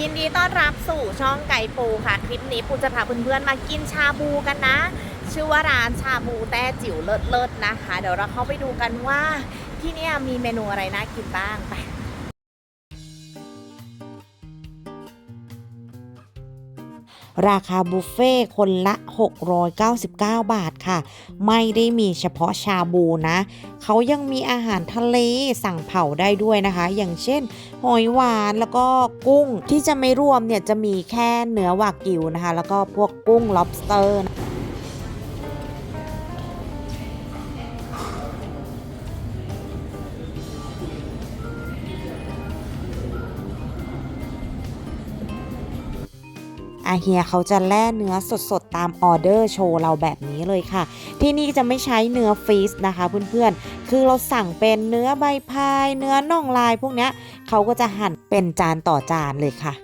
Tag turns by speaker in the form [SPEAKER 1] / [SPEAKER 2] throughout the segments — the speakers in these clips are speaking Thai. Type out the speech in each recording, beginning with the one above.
[SPEAKER 1] ยินดีต้อนรับสู่ช่องไก่ปูค่ะ คลิปนี้ปูจะพาเพื่อนๆมากินชาบูกันนะ ชื่อว่าร้านชาบูแต้จิ๋วเลิศๆนะคะ เดี๋ยวเราเข้าไปดูกันว่าที่นี่มีเมนูอะไรน่ากินบ้างไป
[SPEAKER 2] ราคาบุฟเฟ่ต์คนละ 699 บาทค่ะ ไม่ได้มีเฉพาะชาบูนะ เขายังมีอาหารทะเลสั่งเผาได้ด้วยนะคะ อย่างเช่น หอยหวานแล้วก็กุ้งที่จะไม่รวมเนี่ยจะมีแค่เนื้อวากิวนะคะ แล้วก็พวกกุ้ง lobster นะ อาเฮียเขาจะแล่เนื้อสดๆ ตามออเดอร์โชว์เราแบบนี้เลยค่ะ ที่นี่จะไม่ใช้เนื้อฟรีซนะคะเพื่อนๆ คือเราสั่งเป็นเนื้อใบพาย เนื้อน่องลายพวกเนี้ยเขาก็จะหั่นเป็นจานต่อจานเลยค่ะ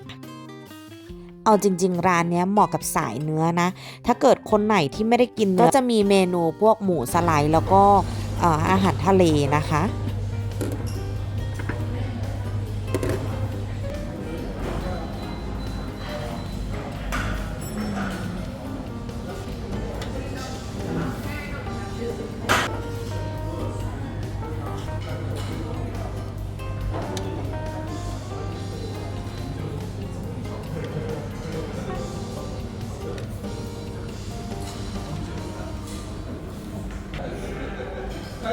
[SPEAKER 2] เอาจริง ๆ ร้านนี้เหมาะกับสายเนื้อนะ ถ้าเกิดคนไหนที่ไม่ได้กินเนื้อก็จะมีเมนูพวกหมูสไลด์แล้วก็อาหารทะเลนะคะ
[SPEAKER 1] เ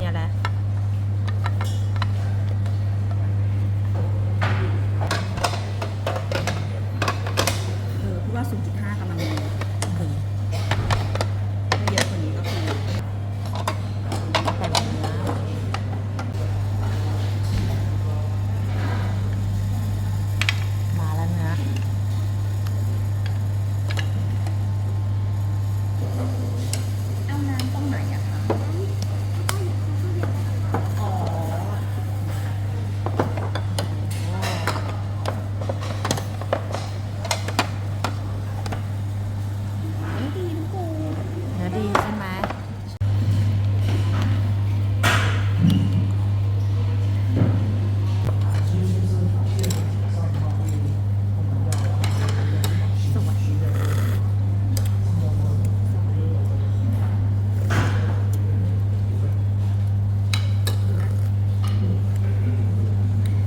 [SPEAKER 1] นี่ยแหละ
[SPEAKER 3] เออพี่ว่า 0.5กำลังดีเออถ้าเยอะกว่านี้ก็คือ
[SPEAKER 1] แต่งเนื้อมาแล้วเนื้อ
[SPEAKER 3] เอาน้ำตรงไหนอะคะอ๋อ ไม่ดีทุกคน
[SPEAKER 1] เนื้อ ดีใช่ไหม
[SPEAKER 3] สวัสดีเลย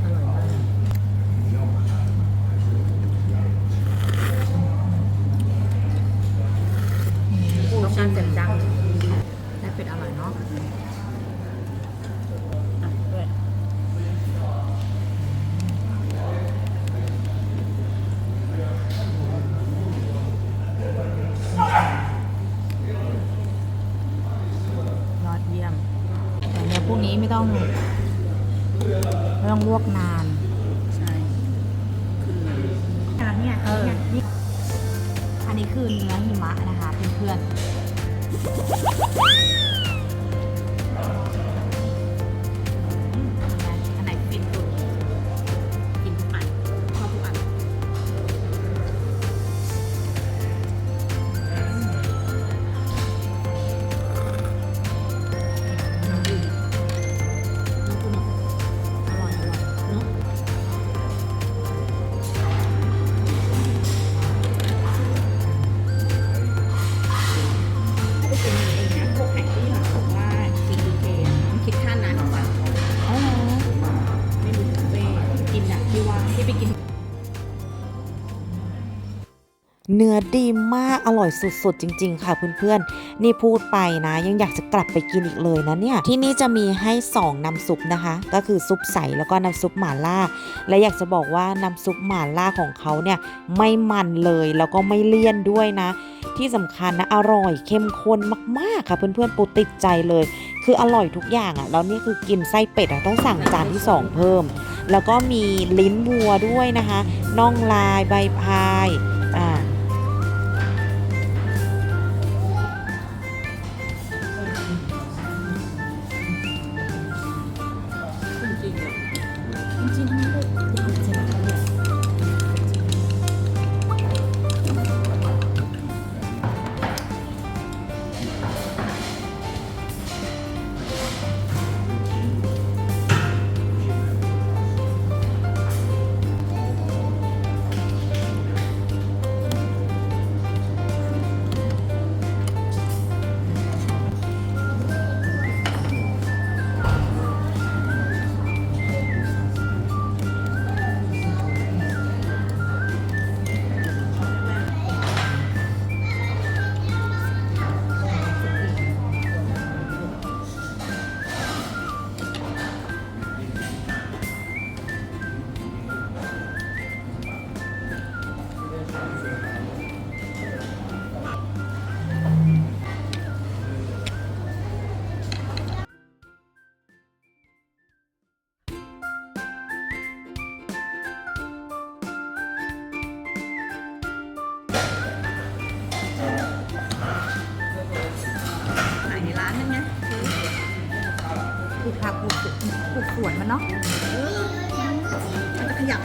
[SPEAKER 1] อร่อยมากรสชาติเจ็ดจังและ เป็ดอร่อยเนาะอะด้วยยอดเยี่ยม แต่เนี่ยพวกนี้ไม่ต้องไม่ต้องลวกนาน
[SPEAKER 3] ใช่คือการเนี่ย
[SPEAKER 1] เออ
[SPEAKER 3] เนี่ย
[SPEAKER 1] นี่อันนี้คือเนื้อหิมะนะคะเพื่อนๆ
[SPEAKER 3] เนื้อดีมาก
[SPEAKER 2] อร่อยสุดๆ จริง ๆ ค่ะเพื่อนๆ นี่พูดไปนะ ยังอยากจะกลับไปกินอีกเลยนะเนี่ย ที่นี่จะมีให้ 2 น้ำซุปนะคะ ก็คือซุปใสแล้วก็น้ำซุปหม่าล่า และอยากจะบอกว่าน้ำซุปหม่าล่าของเขาเนี่ยไม่มันเลยแล้วก็ไม่เลี่ยนด้วยนะ ที่สำคัญนะอร่อยเข้มข้นมากๆค่ะเพื่อนๆปูติดใจเลย คืออร่อยทุกอย่างอะ่ะแล้วนี่คือกินไส้เป็ดอะต้องสั่งจานที่ 2 เพิ่ม แล้วก็มีลิ้นวัวด้วยนะคะน่องลายใบพายอ่า
[SPEAKER 3] ปลูกสวนปลูกสวนมันเนาะมันจะขยับ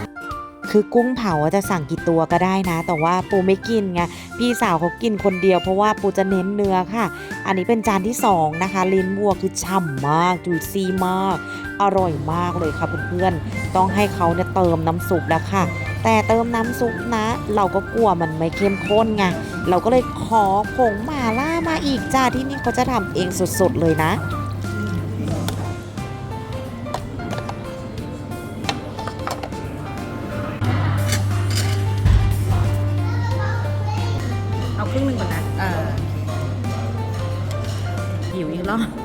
[SPEAKER 2] คือกุ้งเผาอะจะสั่งกี่ตัวก็ได้นะ แต่ว่าปูไม่กินไงพี่สาวเขากินคนเดียวเพราะว่าปูจะเน้นเนื้อค่ะ อันนี้เป็นจานที่สองนะคะลิ้นวัวคือฉ่ำมากจูซี่มาก อร่อยมากเลยค่ะเพื่อนๆต้องให้เขาเนี่ยเติมน้ำซุปแล้วค่ะ แต่เติมน้ำซุปนะ เราก็กลัวมันไม่เข้มข้นไงเราก็เลยขอผงหม่าล่ามาอีกจ้าที่นี่เขาจะทำเองสดๆเลยนะ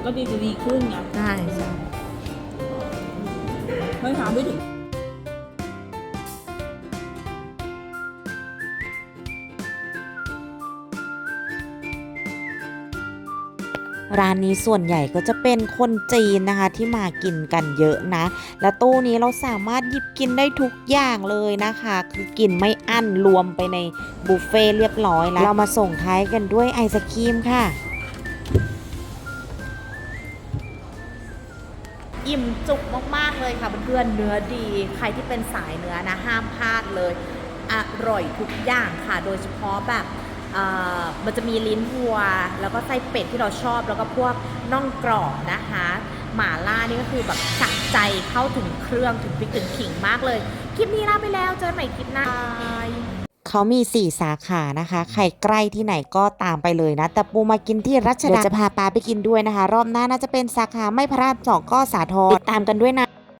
[SPEAKER 3] ก
[SPEAKER 1] รอบ
[SPEAKER 3] ก็ดีจะดีขึ้นไง
[SPEAKER 1] ใช่ใช่
[SPEAKER 3] เฮ้ยหาไม่ถึง
[SPEAKER 2] ร้านนี้ส่วนใหญ่ก็จะเป็นคนจีนนะคะที่มากินกันเยอะนะ และตู้นี้เราสามารถหยิบกินได้ทุกอย่างเลยนะคะ คือกินไม่อั้นรวมไปในบุฟเฟ่ต์เรียบร้อยแล้ว เรามาส่งท้ายกันด้วยไอศครีมค่ะ
[SPEAKER 1] อิ่มจุกมากๆเลยค่ะเพื่อนๆเนื้อดี ใครที่เป็นสายเนื้อนะห้ามพลาดเลยอร่อยทุกอย่างค่ะ โดยเฉพาะแบบมันจะมีลิ้นวัว แล้วก็ไส้เป็ดที่เราชอบ แล้วก็พวกน่องกรอบนะคะ หม่าล่านี่ก็คือแบบสะใจเข้าถึงเครื่องถึงพริกถึงขิงมากเลย คลิปนี้ลาไปแล้วเจอกันใหม่คลิปหน้า
[SPEAKER 2] เขามี 4 สาขานะคะ ใครใกล้ที่ไหนก็ตามไปเลยนะ แต่ปูมากินที่รัชดาเดี๋ยวจะพาปาไปกินด้วยนะคะ รอบหน้าน่าจะเป็นสาขาไม่พระรามสองก็สาทรติดตามกันด้วยนะ